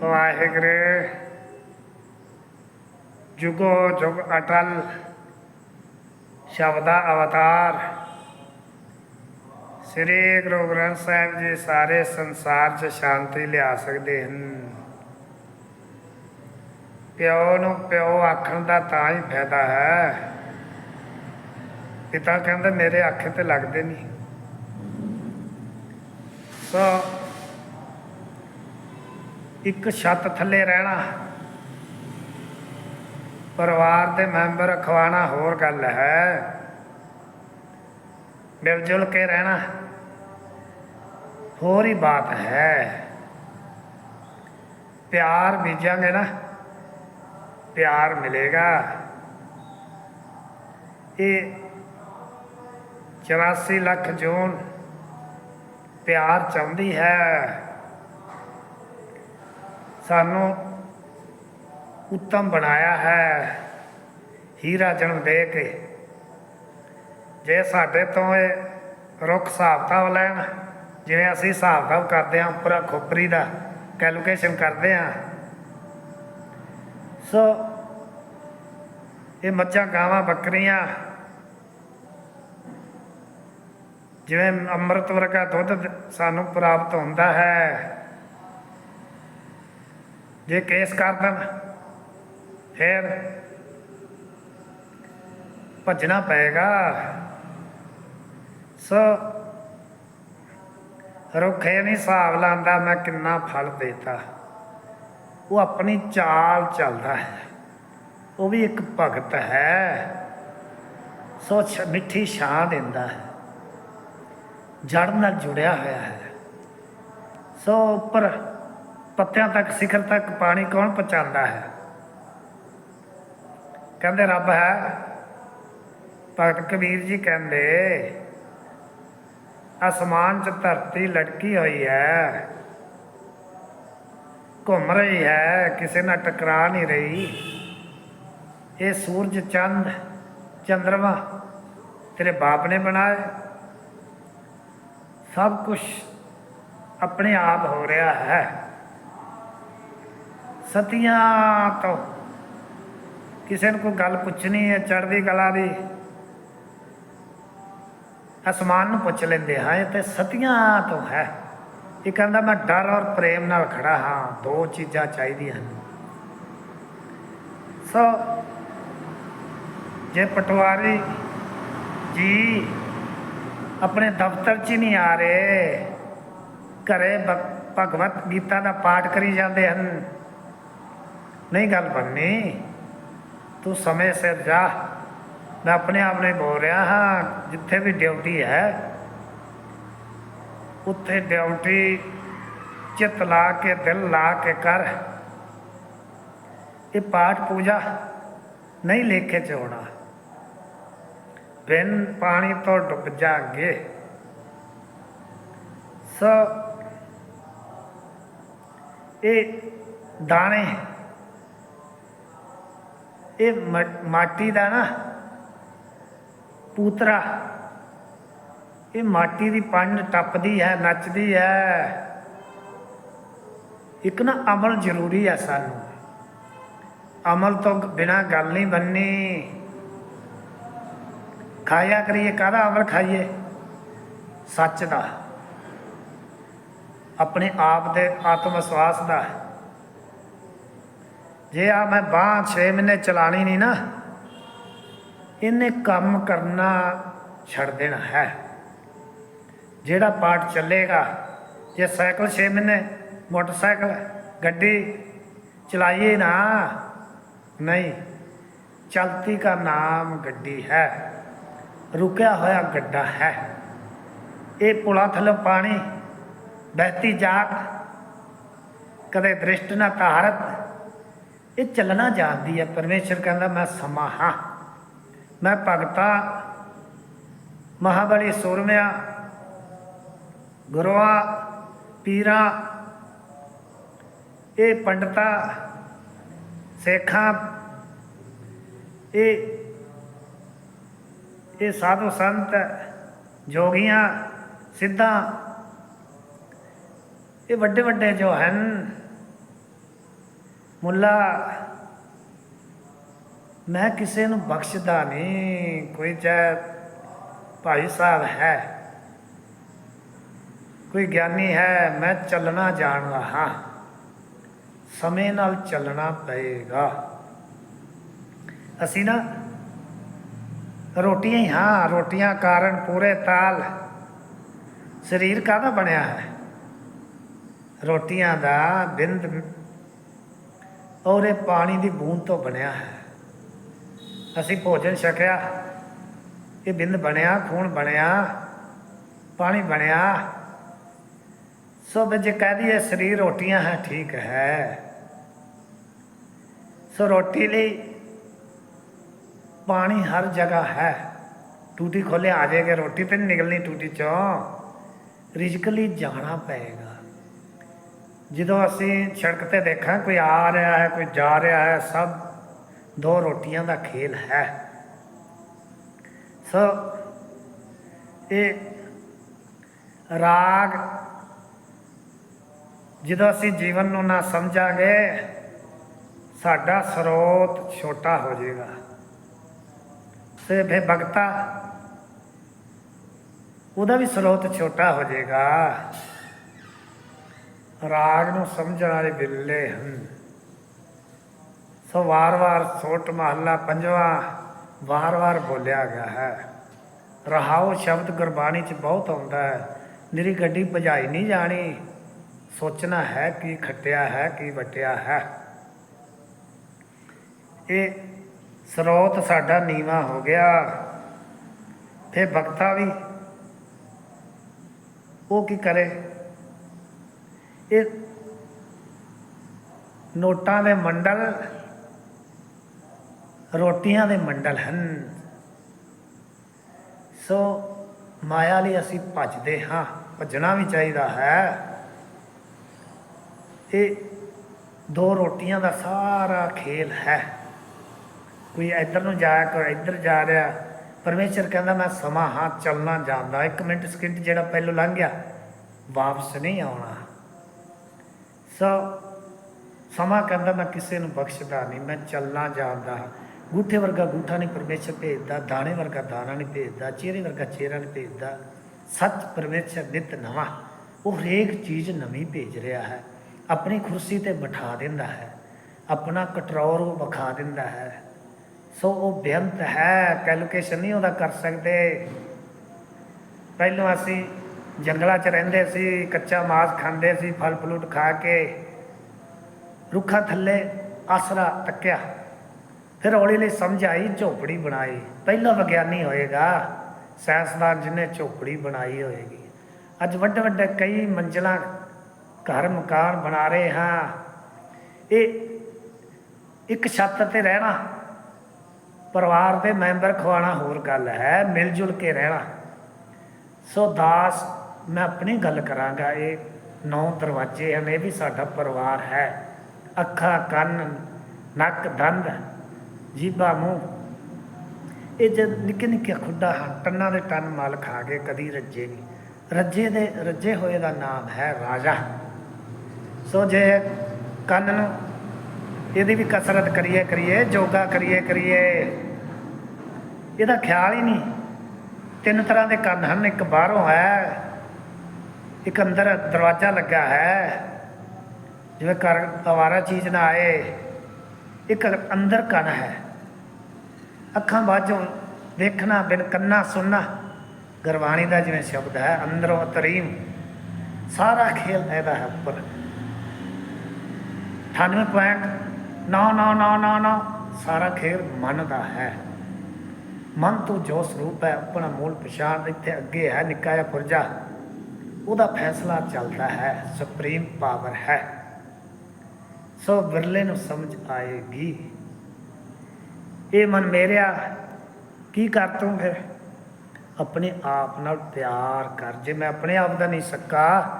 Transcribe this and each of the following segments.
ਵਾਹਿਗੁਰੂ। ਜੁਗੋ ਜੁਗ ਅਟਲ ਸ਼ਬਦਾ ਅਵਤਾਰ। ਸ੍ਰੀ ਗੁਰੂ ਗ੍ਰੰਥ ਸਾਹਿਬ ਜੀ ਸਾਰੇ ਸੰਸਾਰ 'ਚ ਸ਼ਾਂਤੀ ਲਿਆ ਸਕਦੇ ਹਨ। ਪਿਓ ਨੂੰ ਪਿਓ ਆਖਣ ਦਾ ਤਾਂ ਹੀ ਫਾਇਦਾ ਹੈ। ਪਿਤਾ ਕਹਿੰਦਾ, ਮੇਰੇ ਅੱਖੇ ਤੇ ਲੱਗਦੇ ਨਹੀਂ। ਸੋ ਇੱਕ ਛੱਤ ਥੱਲੇ ਰਹਿਣਾ। ਪਰਿਵਾਰ ਦੇ ਮੈਂਬਰ ਖਵਾਣਾ ਹੋਰ ਗੱਲ ਹੈ। ਮਿਲ ਜੁਲ ਕੇ ਰਹਿਣਾ। ਹੋਰ ਹੀ ਬਾਤ ਹੈ। ਪਿਆਰ ਬੀਜਾਂਗੇ ਨਾ, ਪਿਆਰ ਮਿਲੇਗਾ। ਇਹ 84 ਲੱਖ ਜੂਨ ਪਿਆਰ ਚਾਹੁੰਦੀ ਹੈ। ਸਾਨੂੰ ਉੱਤਮ ਬਣਾਇਆ ਹੈ। ਹੀਰਾ ਜਨਮ ਦੇ ਕੇ ਜੇ ਸਾਡੇ ਤੋਂ ਇਹ ਰੁੱਖ ਹਿਸਾਬ ਕਿਤਾਬ ਲੈਣ, ਜਿਵੇਂ ਅਸੀਂ ਹਿਸਾਬ ਕਿਤਾਬ ਕਰਦੇ ਹਾਂ, ਪੂਰਾ ਖੋਪਰੀ ਦਾ ਕੈਲਕੂਲੇਸ਼ਨ ਕਰਦੇ ਹਾਂ। ਸੋ ਇਹ ਮੱਝਾਂ, ਗਾਵਾਂ, ਬੱਕਰੀਆਂ, ਜਿਵੇਂ ਅੰਮ੍ਰਿਤ ਵਰਗਾ ਦੁੱਧ ਸਾਨੂੰ ਪ੍ਰਾਪਤ ਹੁੰਦਾ ਹੈ। ਜੇ ਕੇਸ ਕਰ ਦੇਣ, ਫਿਰ ਭੱਜਣਾ ਪਏਗਾ। ਸੋ ਰੁੱਖੇ ਨਹੀਂ ਹਿਸਾਬ ਲਾਂਦਾ ਮੈਂ ਕਿੰਨਾ ਫਲ ਦੇਤਾ। ਉਹ ਆਪਣੀ ਚਾਲ ਚੱਲਦਾ ਹੈ। ਉਹ ਵੀ ਇੱਕ ਭਗਤ ਹੈ। ਸੋ ਮਿੱਠੀ ਛਾਂ ਦਿੰਦਾ ਹੈ। ਜੜ ਨਾਲ ਜੁੜਿਆ ਹੋਇਆ ਹੈ। ਸੋ ਉੱਪਰ ਪੱਤਿਆਂ ਤੱਕ, ਸਿਖਰ ਤੱਕ ਪਾਣੀ ਕੌਣ ਪਹੁੰਚਾਉਂਦਾ ਹੈ? ਕਹਿੰਦੇ ਰੱਬ ਹੈ। ਭਗਤ ਕਬੀਰ ਜੀ ਕਹਿੰਦੇ, ਅਸਮਾਨ 'ਚ ਧਰਤੀ ਲਟਕੀ ਹੋਈ ਹੈ। ਘੁੰਮ ਰਹੀ ਹੈ, ਕਿਸੇ ਨਾਲ ਟਕਰਾ ਨਹੀਂ ਰਹੀ। ਇਹ ਸੂਰਜ, ਚੰਦ, ਚੰਦਰਮਾ ਤੇਰੇ ਬਾਪ ਨੇ ਬਣਾਏ। ਸਭ ਕੁਝ ਆਪਣੇ ਆਪ ਹੋ ਰਿਹਾ ਹੈ। ਸਤੀਆਂ ਤੋਂ। ਕਿਸੇ ਨੂੰ ਕੋਈ ਗੱਲ ਪੁੱਛਣੀ ਹੈ, ਚੜ੍ਹਦੀ ਕਲਾ ਦੀ, ਅਸਮਾਨ ਨੂੰ ਪੁੱਛ ਲੈਂਦੇ, ਹਾਂ, ਇਹ ਤੇ ਸਤੀਆਂ ਤੋਂ ਹੈ। ਇਹ ਕਹਿੰਦਾ, ਮੈਂ ਡਰ ਔਰ ਪ੍ਰੇਮ ਨਾਲ ਖੜਾ ਹਾਂ, ਦੋ ਚੀਜ਼ਾਂ ਚਾਹੀਦੀਆਂ ਹਨ। ਸੋ, ਜੇ ਪਟਵਾਰੀ ਜੀ ਆਪਣੇ ਦਫ਼ਤਰ 'ਚ ਨਹੀਂ ਆ ਰਹੇ, ਘਰੇ ਭਗਵਤ ਗੀਤਾ ਦਾ ਪਾਠ ਕਰੀ ਜਾਂਦੇ ਹਨ ਨਹੀਂ ਗੱਲ ਬੰਨੀ। ਤੂੰ ਸਮੇਂ ਸਿਰ ਜਾ। ਮੈਂ ਆਪਣੇ ਆਪ ਨੇ ਬੋਲ ਰਿਹਾ ਹਾਂ, ਜਿੱਥੇ ਵੀ ਡਿਊਟੀ ਹੈ, ਉੱਥੇ ਡਿਊਟੀ ਚਿੱਤ ਲਾ ਕੇ, ਦਿਲ ਲਾ ਕੇ ਕਰ। ਇਹ ਪਾਠ ਪੂਜਾ ਨਹੀਂ ਲੇਖੇ ਚ ਹੋਣਾ। ਬਿਨ ਪਾਣੀ ਤੋਂ ਡੁੱਬ ਜਾਗੇ। ਸੋ, ਇਹ ਦਾਣੇ ਇਹ ਮਾਟੀ ਦਾ ਨਾ ਪੂਤਰਾ। ਇਹ ਮਾਟੀ ਦੀ ਪੰਡ ਟੱਪਦੀ ਹੈ, ਨੱਚਦੀ ਹੈ। ਇੱਕ ਨਾ ਅਮਲ ਜ਼ਰੂਰੀ ਹੈ ਸਾਨੂੰ। ਅਮਲ ਤੋਂ ਬਿਨਾ ਗੱਲ ਨਹੀਂ ਬੰਨੀ ਖਾਇਆ ਕਰੀਏ, ਕਾਹਦਾ ਅਮਲ ਖਾਈਏ? ਸੱਚ ਦਾ। ਆਪਣੇ ਆਪ ਦੇ ਆਤਮ ਵਿਸ਼ਵਾਸ ਦਾ। ਜੇ ਆ ਮੈਂ ਬਾਂਹ 6 ਮਹੀਨੇ ਚਲਾਣੀ ਨਹੀਂ ਨਾ, ਇਹਨੇ ਕੰਮ ਕਰਨਾ ਛੱਡ ਦੇਣਾ ਹੈ। ਜਿਹੜਾ ਪਾਠ ਚੱਲੇਗਾ, ਜੇ ਸਾਈਕਲ 6 ਮਹੀਨੇ, ਮੋਟਰਸਾਈਕਲ, ਗੱਡੀ ਚਲਾਈਏ ਨਾ, ਨਹੀਂ, ਚਲਤੀ ਦਾ ਨਾਮ ਗੱਡੀ ਹੈ, ਰੁਕਿਆ ਹੋਇਆ ਗੱਡਾ ਹੈ। ਇਹ ਪੁਲਾ ਥੱਲੇ ਪਾਣੀ, ਬਹਿਤੀ ਜਾਤ ਕਦੇ ਦ੍ਰਿਸ਼ਟ ਨਾ ਤਾਰਤ ਇਹ ਚੱਲਣਾ ਜਾਣਦੀ ਹੈ ਪਰਮੇਸ਼ਰ ਕਹਿੰਦਾ ਮੈਂ ਸਮਾਂ ਹਾਂ। ਮੈਂ ਭਗਤਾ, ਮਹਾਬਲੀ ਸੂਰਮਿਆ, ਗੁਰੂਆਂ, ਪੀਰਾਂ, ਇਹ ਪੰਡਤਾ, ਸੇਖਾਂ, ਇਹ ਇਹ ਸਾਧੂ ਸੰਤ, ਜੋਗੀਆਂ, ਸਿੱਧਾਂ, ਇਹ ਵੱਡੇ ਵੱਡੇ ਜੋ ਹਨ ਮੁੱਲਾ, ਮੈਂ ਕਿਸੇ ਨੂੰ ਬਖਸ਼ਦਾ ਨਹੀਂ, ਕੋਈ ਚਾਹੇ ਭਾਈ ਸਾਹਿਬ ਹੈ, ਕੋਈ ਗਿਆਨੀ ਹੈ, ਮੈਂ ਚੱਲਣਾ ਜਾਣਦਾ ਹਾਂ, ਸਮੇਂ ਨਾਲ ਚੱਲਣਾ ਪਏਗਾ। ਅਸੀਂ ਨਾ ਰੋਟੀਆਂ ਹੀ ਹਾਂ, ਰੋਟੀਆਂ ਕਾਰਨ ਪੂਰੇ ਤਾਲ ਸਰੀਰ ਕਾਹਦਾ ਬਣਿਆ ਹੈ? ਰੋਟੀਆਂ ਦਾ ਬਿੰਦ ਔਰ ਇਹ ਪਾਣੀ ਦੀ ਬੂੰਦ ਤੋਂ ਬਣਿਆ ਹੈ। ਅਸੀਂ ਭੋਜਨ ਛਕਿਆ। ਇਹ ਬਿੰਦ ਬਣਿਆ, ਖੂਨ ਬਣਿਆ, ਪਾਣੀ ਬਣਿਆ। ਸੋ ਵਿੱਚ ਕਹਿ ਦਈਏ ਸਰੀਰ ਰੋਟੀਆਂ ਹੈ, ਠੀਕ ਹੈ। ਸੋ ਰੋਟੀ ਲਈ ਪਾਣੀ ਹਰ ਜਗ੍ਹਾ ਹੈ। ਟੂਟੀ ਖੋਲੇ ਆ ਜਾਏਗਾ ਰੋਟੀ ਤੇ ਨਹੀਂ ਨਿਕਲਣੀ ਟੂਟੀ ਚੋਂ। ਰਿਜ਼ਕ ਲਈ ਜਾਣਾ ਪਏਗਾ। ਜਦੋਂ ਅਸੀਂ ਸੜਕ ਤੇ ਦੇਖਾਂ, ਕੋਈ ਆ ਰਿਹਾ ਹੈ, ਕੋਈ ਜਾ ਰਿਹਾ ਹੈ, ਸਭ ਦੋ ਰੋਟੀਆਂ ਦਾ ਖੇਲ ਹੈ। ਸੋ, ਇਹ ਰਾਗ ਜਦੋਂ ਅਸੀਂ ਜੀਵਨ ਨੂੰ ਨਾ ਸਮਝਾਂਗੇ, ਸਾਡਾ ਸਰੋਤ ਛੋਟਾ ਹੋ ਜਾਏਗਾ। ਸੇ ਭੇ ਭਗਤਾ, ਉਹਦਾ ਵੀ ਸਰੋਤ ਛੋਟਾ ਹੋ ਜਾਏਗਾ। ਰਾਗ ਨੂੰ ਸਮਝਣ ਵਾਲੇ ਬਿੱਲੇ ਹਨ। ਸੋ ਵਾਰ-ਵਾਰ ਸੋਟ ਮਹੱਲਾ ਪੰਜਵਾ ਵਾਰ-ਵਾਰ ਬੋਲਿਆ ਗਿਆ ਹੈ। ਰਹਾਉ ਸ਼ਬਦ ਗੁਰਬਾਣੀ ਚ ਬਹੁਤ ਆਉਂਦਾ ਹੈ। ਮੇਰੀ ਗੱਡੀ ਭਜਾਈ ਨਹੀਂ ਜਾਣੀ। ਸੋਚਣਾ ਹੈ ਕਿ ਖੱਟਿਆ ਹੈ, ਕਿ ਵਟਿਆ ਹੈ। ਇਹ ਸਰੋਤ ਸਾਡਾ ਨੀਵਾ ਹੋ ਗਿਆ। ਤੇ ਭਗਤਾ ਵੀ ਉਹ ਕੀ ਕਰੇ? ਇਹ ਨੋਟਾਂ ਦੇ ਮੰਡਲ, ਰੋਟੀਆਂ ਦੇ ਮੰਡਲ ਹਨ। ਸੋ ਮਾਇਆ ਲਈ ਅਸੀਂ ਭੱਜਦੇ ਹਾਂ, ਭੱਜਣਾ ਵੀ ਚਾਹੀਦਾ ਹੈ। ਇਹ ਦੋ ਰੋਟੀਆਂ ਦਾ ਸਾਰਾ ਖੇਲ ਹੈ। ਕੋਈ ਇੱਧਰ ਨੂੰ ਜਾ ਕੋਈ ਇੱਧਰ ਜਾ ਰਿਹਾ। ਪਰਮੇਸ਼ਰ ਕਹਿੰਦਾ, ਮੈਂ ਸਮਾਂ ਹਾਂ, ਚੱਲਣਾ ਜਾਂਦਾ। ਇੱਕ ਮਿੰਟ ਸਕਿੰਟ ਜਿਹੜਾ ਪਹਿਲੋਂ ਲੰਘ ਗਿਆ, ਵਾਪਸ ਨਹੀਂ ਆਉਣਾ। ਸੋ ਸਮਾਂ ਕਹਿੰਦਾ ਮੈਂ ਕਿਸੇ ਨੂੰ ਬਖਸ਼ਦਾ ਨਹੀਂ, ਮੈਂ ਚੱਲਣਾ ਜਾਣਦਾ ਹਾਂ। ਗੂਠੇ ਵਰਗਾ ਗੂਠਾ ਨਹੀਂ ਪਰਮੇਸ਼ਰ ਭੇਜਦਾ, ਦਾਣੇ ਵਰਗਾ ਦਾਣਾ ਨਹੀਂ ਭੇਜਦਾ, ਚਿਹਰੇ ਵਰਗਾ ਚਿਹਰਾ ਨਹੀਂ ਭੇਜਦਾ। ਸੱਚ ਪਰਮੇਸ਼ਰ ਨਿਤ ਨਵਾਂ, ਉਹ ਹਰੇਕ ਚੀਜ਼ ਨਵੀਂ ਭੇਜ ਰਿਹਾ ਹੈ। ਆਪਣੀ ਕੁਰਸੀ ਤੇ ਬਿਠਾ ਦਿੰਦਾ ਹੈ, ਆਪਣਾ ਕਟਰੋਰ ਉਹ ਵਿਖਾ ਦਿੰਦਾ ਹੈ। ਸੋ ਉਹ ਬੇਅੰਤ ਹੈ, ਕੈਲਕੂਲੇਸ਼ਨ ਨਹੀਂ ਉਹਦਾ ਕਰ ਸਕਦੇ। ਪਹਿਲਾਂ ਅਸੀਂ ਜੰਗਲਾਂ 'ਚ ਰਹਿੰਦੇ ਸੀ, ਕੱਚਾ ਮਾਸ ਖਾਂਦੇ ਸੀ, ਫਲ ਫਲੂਟ ਖਾ ਕੇ ਰੁੱਖਾਂ ਥੱਲੇ ਆਸਰਾ ਤੱਕਿਆ। ਫਿਰ ਹੌਲੀ ਲਈ ਸਮਝ ਆਈ, ਝੋਪੜੀ ਬਣਾਈ। ਪਹਿਲਾ ਵਿਗਿਆਨੀ ਹੋਏਗਾ, ਸਾਇੰਸਦਾਨ ਜਿਹਨੇ ਝੋਪੜੀ ਬਣਾਈ ਹੋਏਗੀ। ਅੱਜ ਵੱਡੇ ਵੱਡੇ ਕਈ ਮੰਜ਼ਲਾਂ ਘਰ ਮਕਾਨ ਬਣਾ ਰਹੇ ਹਾਂ। ਇਹ ਇੱਕ ਛੱਤ ਤੇ ਰਹਿਣਾ, ਪਰਿਵਾਰ ਦੇ ਮੈਂਬਰ ਖਵਾਣਾ ਹੋਰ ਗੱਲ ਹੈ, ਮਿਲ ਜੁਲ ਕੇ ਰਹਿਣਾ। ਸੋ ਦਾਸ ਮੈਂ ਆਪਣੀ ਗੱਲ ਕਰਾਂਗਾ, ਇਹ ਨੌ ਦਰਵਾਜ਼ੇ ਹਨ ਇਹ ਵੀ ਸਾਡਾ ਪਰਿਵਾਰ ਹੈ। ਅੱਖਾਂ, ਕੰਨ, ਨੱਕ, ਦੰਦ, ਜੀਭਾ, ਮੂੰਹ। ਇਹ ਜਦ ਨਿੱਕੇ ਨਿੱਕੇ ਖੁੱਡਾ ਹਨ, ਟੰਨਾਂ ਦੇ ਟੰਨ ਮਾਲ ਖਾ ਕੇ ਕਦੀ ਰੱਜੇ ਨਹੀਂ। ਰੱਜੇ ਦੇ, ਰੱਜੇ ਹੋਏ ਦਾ ਨਾਮ ਹੈ ਰਾਜਾ। ਸੋ ਜੇ ਕੰਨ ਨੂੰ ਇਹਦੀ ਵੀ ਕਸਰਤ ਕਰੀਏ ਕਰੀਏ, ਯੋਗਾ ਕਰੀਏ ਕਰੀਏ, ਇਹਦਾ ਖਿਆਲ ਹੀ ਨਹੀਂ। ਤਿੰਨ ਤਰ੍ਹਾਂ ਦੇ ਕੰਨ ਹਨ, ਇੱਕ ਬਾਹਰੋਂ ਹੈ ਇੱਕ ਅੰਦਰ ਦਰਵਾਜ਼ਾ ਲੱਗਾ ਹੈ। ਜਿਵੇਂ ਘਰ ਅਵਾਰਾ ਚੀਜ਼ ਨਾ ਆਏ, ਇੱਕ ਅੰਦਰ ਕੰਨ ਹੈ। ਅੱਖਾਂ ਬਾਝੋਂ ਵੇਖਣਾ, ਬਿਨ ਕੰਨਾ ਸੁਣਨਾ, ਗੁਰਬਾਣੀ ਦਾ ਜਿਵੇਂ ਸ਼ਬਦ ਹੈ, ਅੰਦਰੋਂ ਤਰੀਮ ਸਾਰਾ ਖੇਲ ਇਹਦਾ ਹੈ ਉੱਪਰ। 98.9999 ਸਾਰਾ ਖੇਲ ਮਨ ਦਾ ਹੈ। ਮਨ ਤੋਂ ਜੋ ਸਰੂਪ ਹੈ, ਆਪਣਾ ਮੂਲ ਪਛਾਣ ਇੱਥੇ ਅੱਗੇ ਹੈ, ਨਿੱਕਾ ਜਿਹਾ ਪੁਰਜਾ। ਉਹਦਾ ਫੈਸਲਾ ਚੱਲਦਾ ਹੈ, ਸੁਪਰੀਮ ਪਾਵਰ ਹੈ। ਸੋ ਬਿਰਲੇ ਨੂੰ ਸਮਝ ਆਏਗੀ। ਇਹ ਮਨ ਮੇਰਿਆ, ਕੀ ਕਰ ਤੂੰ ਫਿਰ? ਆਪਣੇ ਆਪ ਨਾਲ ਪਿਆਰ ਕਰ। ਜੇ ਮੈਂ ਆਪਣੇ ਆਪ ਦਾ ਨਹੀਂ ਸਕਾ,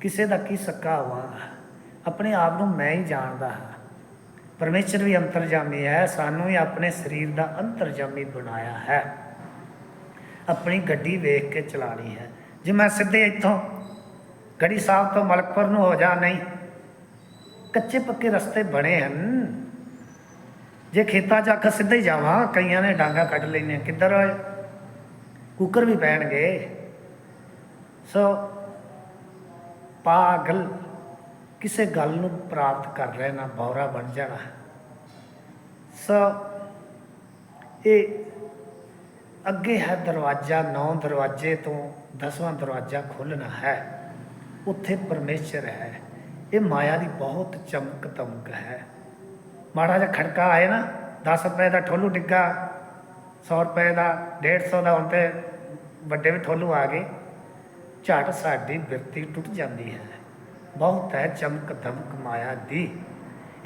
ਕਿਸੇ ਦਾ ਕੀ ਸਕਾ ਹੋਵਾਂਗਾ ਆਪਣੇ ਆਪ ਨੂੰ ਮੈਂ ਹੀ ਜਾਣਦਾ ਹਾਂ। ਪਰਮੇਸ਼ਰ ਵੀ ਅੰਤਰਜਾਮੀ ਹੈ, ਸਾਨੂੰ ਹੀ ਆਪਣੇ ਸਰੀਰ ਦਾ ਅੰਤਰਜਾਮੀ ਬਣਾਇਆ ਹੈ। ਆਪਣੀ ਗੱਡੀ ਵੇਖ ਕੇ ਚਲਾਣੀ ਹੈ। ਜੇ ਮੈਂ ਸਿੱਧੇ ਇੱਥੋਂ ਗੜੀ ਸਾਹਿਬ ਤੋਂ ਮਲਕਪੁਰ ਨੂੰ ਹੋ ਜਾ ਨਹੀਂ, ਕੱਚੇ ਪੱਕੇ ਰਸਤੇ ਬਣੇ ਹਨ। ਜੇ ਖੇਤਾਂ 'ਚ ਅੱਖ ਸਿੱਧੇ ਹੀ ਜਾਵਾਂ, ਕਈਆਂ ਨੇ ਡਾਂਗਾ ਕੱਢ ਲੈਣੀਆਂ ਕਿੱਧਰ ਹੋਏ ਕੁੱਕਰ ਵੀ ਪੈਣਗੇ। ਸੋ ਪਾਗਲ ਕਿਸੇ ਗੱਲ ਨੂੰ ਪ੍ਰਾਪਤ ਕਰ ਰਹੇ ਨਾ ਬੌਰਾ ਬਣ ਜਾਣਾ। ਸੋ ਇਹ ਅੱਗੇ ਹੈ ਦਰਵਾਜ਼ਾ, ਨੌ ਦਰਵਾਜ਼ੇ ਤੋਂ ਦਸਵਾਂ ਦਰਵਾਜ਼ਾ ਖੋਲ੍ਹਣਾ ਹੈ। ਉੱਥੇ ਪਰਮੇਸ਼ਰ ਹੈ। ਇਹ ਮਾਇਆ ਦੀ ਬਹੁਤ ਚਮਕ ਦਮਕ ਹੈ। ਮਾੜਾ ਜਿਹਾ ਖੜਕਾ ਆਏ ਨਾ 10 ਰੁਪਏ ਦਾ ਠੋਲੂ ਡਿੱਗਾ 100 ਰੁਪਏ ਦਾ 150 ਦਾ, ਹੁਣ ਤੇ ਵੱਡੇ ਵੀ ਠੋਲੂ ਆ ਗਏ। ਝਟ ਸਾਡੀ ਬਿਰਤੀ ਟੁੱਟ ਜਾਂਦੀ ਹੈ। ਬਹੁਤ ਹੈ ਚਮਕ ਧਮਕ ਮਾਇਆ ਦੀ।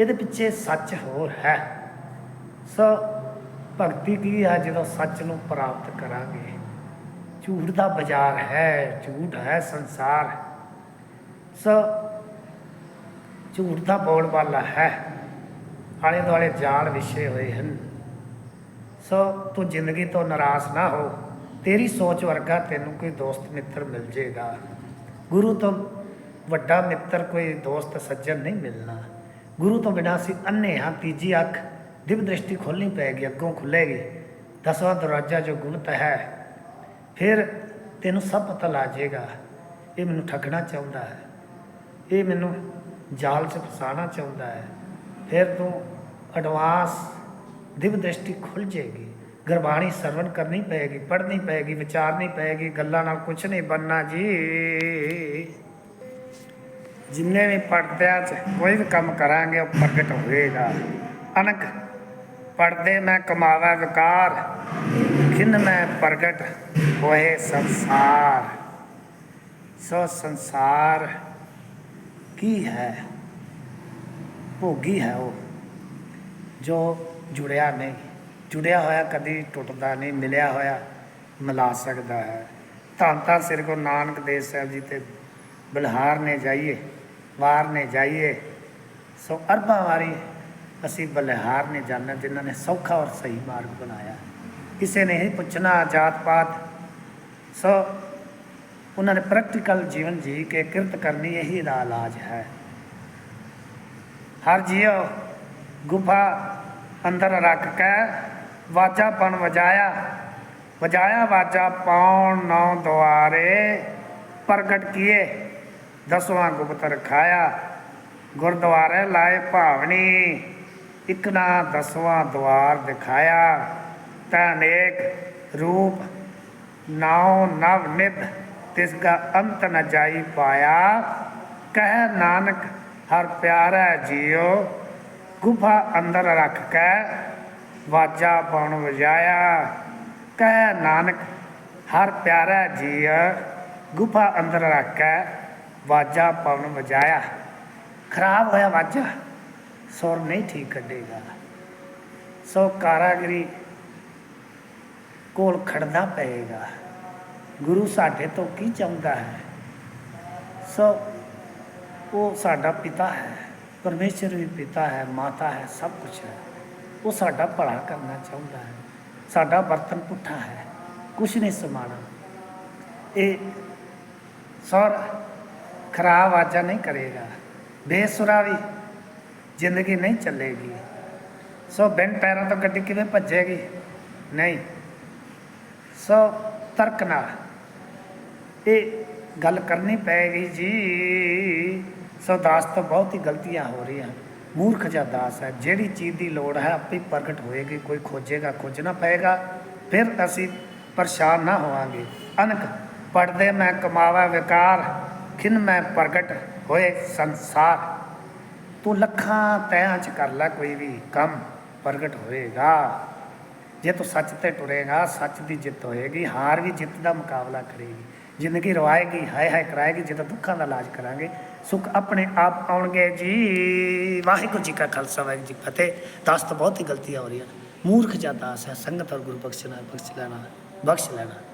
ਇਹਦੇ ਪਿੱਛੇ ਸੱਚ ਹੋਰ ਹੈ। ਸੋ ਭਗਤੀ ਕੀ ਹੈ ਜਦੋਂ ਸੱਚ ਨੂੰ ਪ੍ਰਾਪਤ ਕਰਾਂਗੇ? ਝੂਠ ਦਾ ਬਾਜ਼ਾਰ ਹੈ, ਝੂਠ ਹੈ, ਸੰਸਾਰ ਸੋ ਝੂਠ ਦਾ ਬੋਲ ਵਾਲਾ ਹੈ, ਆਲੇ ਦੁਆਲੇ ਜਾਲ ਵਿਛੇ ਹੋਏ ਹਨ। ਸੋ ਤੂੰ ਜ਼ਿੰਦਗੀ ਤੋਂ ਨਾਰਾਜ਼ ਨਾ ਹੋ, ਤੇਰੀ ਸੋਚ ਵਰਗਾ ਤੈਨੂੰ ਕੋਈ ਦੋਸਤ ਮਿੱਤਰ ਮਿਲ ਜੇਗਾ। ਗੁਰੂ ਤੋਂ ਵੱਡਾ ਮਿੱਤਰ ਕੋਈ ਦੋਸਤ ਸੱਜਣ ਨਹੀਂ ਮਿਲਣਾ। ਗੁਰੂ ਤੋਂ ਬਿਨਾਂ ਅਸੀਂ ਅੰਨੇ ਹਾਂ, ਤੀਜੀ ਅੱਖ ਦਿਵ ਦ੍ਰਿਸ਼ਟੀ ਖੋਲਣੀ ਪਏਗੀ ਅੱਗੋਂ ਖੁੱਲੇਗੀ ਦਸਵਾਂ ਦਰਵਾਜ਼ਾ ਜੋ ਗੁਪਤ ਹੈ, ਫਿਰ ਤੈਨੂੰ ਸਭ ਪਤਾ ਲੱਗ ਜਾਏਗਾ, ਇਹ ਮੈਨੂੰ ਠੱਗਣਾ ਚਾਹੁੰਦਾ ਹੈ। ਇਹ ਮੈਨੂੰ ਜਾਲ 'ਚ ਫਸਾਉਣਾ ਚਾਹੁੰਦਾ ਹੈ। ਫਿਰ ਤੂੰ ਐਡਵਾਂਸ ਦਿਵ ਦ੍ਰਿਸ਼ਟੀ ਖੁੱਲ ਜਾਏਗੀ। ਗੁਰਬਾਣੀ ਸਰਵਣ ਕਰਨੀ ਪਏਗੀ, ਪੜ੍ਹਨੀ ਪਏਗੀ, ਵਿਚਾਰਨੀ ਪਏਗੀ, ਗੱਲਾਂ ਨਾਲ ਕੁਝ ਨਹੀਂ ਬੰਨਾ ਜੀ। ਜਿੰਨੇ ਵੀ ਪੜਦਿਆਂ 'ਚ ਕੋਈ ਵੀ ਕੰਮ ਕਰਾਂਗੇ, ਉਹ ਪ੍ਰਗਟ ਹੋਏਗਾ। ਅਨਕ ਪੜਦੇ ਮੈਂ ਕਮਾਵਾ ਵਿਕਾਰ, ਖਿੰਨ ਮੈਂ ਪ੍ਰਗਟ ਹੋਏ ਸੰਸਾਰ। ਸੋ ਸੰਸਾਰ ਕੀ ਹੈ? ਭੋਗੀ ਹੈ ਉਹ, ਜੋ ਜੁੜਿਆ ਨਹੀਂ। ਜੁੜਿਆ ਹੋਇਆ ਕਦੀ ਟੁੱਟਦਾ ਨਹੀਂ, ਮਿਲਿਆ ਹੋਇਆ ਮਿਲਾ ਸਕਦਾ ਹੈ। ਧੰਨ ਧੰਨ ਸ੍ਰੀ ਗੁਰੂ ਨਾਨਕ ਦੇਵ ਸਾਹਿਬ ਜੀ ਤੇ ਬਲਹਾਰ ਨੇ ਜਾਈਏ, ਵਾਰ ਨੇ ਜਾਈਏ, ਸੋ ਅਰਬਾਂ ਵਾਰੀ ਅਸੀਂ ਬਲਿਹਾਰ ਨੇ ਜਾਣਨਾ ਜਿਨ੍ਹਾਂ ਨੇ ਸੌਖਾ ਔਰ ਸਹੀ ਮਾਰਗ ਬਣਾਇਆ। ਕਿਸੇ ਨੇ ਇਹ ਪੁੱਛਣਾ ਜਾਤ ਪਾਤ ਸੋ ਉਹਨਾਂ ਨੇ ਪ੍ਰੈਕਟੀਕਲ ਜੀਵਨ ਜੀ ਕੇ ਕਿਰਤ ਕਰਨੀ ਇਹੀ ਦਾ ਇਲਾਜ ਹੈ। ਹਰ ਜੀਵ ਗੁਫਾ ਅੰਦਰ ਰੱਖ ਕੇ ਵਾਜਾ ਪਣ ਵਜਾਇਆ। ਵਜਾਇਆ ਵਾਜਾ ਪਾਉਣ ਨੌ ਦੁਆਰੇ ਪ੍ਰਗਟ ਕੀਏ। ਦਸਵਾਂ ਗੁਪਤ ਰਖਾਇਆ। ਗੁਰਦੁਆਰੇ ਲਾਏ ਭਾਵਨੀ। ਇਕ ਨਾ ਦਸਵਾਂ ਦਵਾਰ ਦਿਖਾਇਆ ਤੈ ਅਨੇਕ ਰੂਪ, ਨਾਉ ਨਵ ਨਿਧ, ਤਿਸ ਦਾ ਅੰਤ ਨ ਜਾਈ ਪਾਇਆ। ਕਹਿ ਨਾਨਕ, ਹਰ ਪਿਆਰਾ ਜੀਓ, ਗੁਫਾ ਅੰਦਰ ਰੱਖ ਕੇ, ਵਾਜਾ ਪਾਉਣ ਵਜਾਇਆ। ਕਹਿ ਨਾਨਕ, ਹਰ ਪਿਆਰਾ ਜੀਅ ਗੁਫਾ ਅੰਦਰ ਰੱਖ ਕੇ, ਵਾਜਾ ਪਾਉਣ ਵਜਾਇਆ। ਖਰਾਬ ਹੋਇਆ ਵਾਜਾ। ਸੁਰ ਨਹੀਂ ਠੀਕ ਕੱਢੇਗਾ। ਸੋ ਕਾਰਾਗਰੀ ਕੋਲ ਖੜਨਾ ਪਏਗਾ। ਗੁਰੂ ਸਾਡੇ ਤੋਂ ਕੀ ਚਾਹੁੰਦਾ ਹੈ? ਸੋ ਉਹ ਸਾਡਾ ਪਿਤਾ ਹੈ, ਪਰਮੇਸ਼ਰ ਵੀ ਪਿਤਾ ਹੈ, ਮਾਤਾ ਹੈ, ਸਭ ਕੁਝ ਹੈ। ਉਹ ਸਾਡਾ ਭਲਾ ਕਰਨਾ ਚਾਹੁੰਦਾ ਹੈ। ਸਾਡਾ ਬਰਤਨ ਪੁੱਠਾ ਹੈ, ਕੁਛ ਨਹੀਂ ਸਮਾਣਾ ਇਹ ਸੌਰ ਖਰਾਬ ਆਜਾ ਨਹੀਂ ਕਰੇਗਾ। ਬੇਸੁਰਾ ਵੀ ਜ਼ਿੰਦਗੀ ਨਹੀਂ ਚੱਲੇਗੀ। ਸੋ ਬਿਨ ਪੈਰਾਂ ਤੋਂ ਗੱਡੀ ਕਿਵੇਂ ਭੱਜੇਗੀ? ਨਹੀਂ। ਸੋ ਤਰਕ ਨਾਲ ਇਹ ਗੱਲ ਕਰਨੀ ਪਏਗੀ ਜੀ। ਸੋ ਦਾਸ ਤੋਂ ਬਹੁਤ ਹੀ ਗਲਤੀਆਂ ਹੋ ਰਹੀਆਂ। ਮੂਰਖ ਜਾਂ ਦਾਸ ਹੈ, ਜਿਹੜੀ ਚੀਜ਼ ਦੀ ਲੋੜ ਹੈ ਆਪੇ ਪ੍ਰਗਟ ਹੋਏਗੀ। ਕੋਈ ਖੋਜੇਗਾ ਖੋਜਣਾ ਪਏਗਾ। ਫਿਰ ਅਸੀਂ ਪਰੇਸ਼ਾਨ ਨਾ ਹੋਵਾਂਗੇ। ਅਨਕ ਪੜਦੇ ਮੈਂ ਕਮਾਵਾ, ਵਿਕਾਰ, ਖਿਨ ਮੈਂ ਪ੍ਰਗਟ ਹੋਏ ਸੰਸਾਰ। ਤੂੰ ਲੱਖਾਂ ਤੈਆਂ ਚ ਕਰ ਲੈ ਕੋਈ ਵੀ ਕੰਮ, ਪ੍ਰਗਟ ਹੋਏਗਾ। ਜੇ ਤੂੰ ਸੱਚ ਤੇ ਟੁਰੇਗਾ, ਸੱਚ ਦੀ ਜਿੱਤ ਹੋਏਗੀ, ਹਾਰ ਵੀ ਜਿੱਤ ਦਾ ਮੁਕਾਬਲਾ ਕਰੇਗੀ। ਜ਼ਿੰਦਗੀ ਰਵਾਏਗੀ, ਹਾਏ ਹਾਏ ਕਰਾਏਗੀ, ਜਦੋਂ ਦੁੱਖਾਂ ਦਾ ਇਲਾਜ ਕਰਾਂਗੇ। ਸੁੱਖ ਆਪਣੇ ਆਪ ਆਉਣਗੇ ਜੀ। ਵਾਹਿਗੁਰੂ ਜੀ ਕਾ ਖਾਲਸਾ, ਵਾਹਿਗੁਰੂ ਜੀ ਫਤਿਹ। ਦਾਸ ਤੋਂ ਬਹੁਤ ਹੀ ਗਲਤੀਆਂ ਹੋ ਰਹੀਆਂ ਮੂਰਖ ਜਾਂ ਦਾਸ ਹੈ, ਸੰਗਤ ਔਰ ਗੁਰੂ ਬਖਸ਼ ਲੈਣਾ ਬਖਸ਼ ਲੈਣਾ ਬਖਸ਼ ਲੈਣਾ।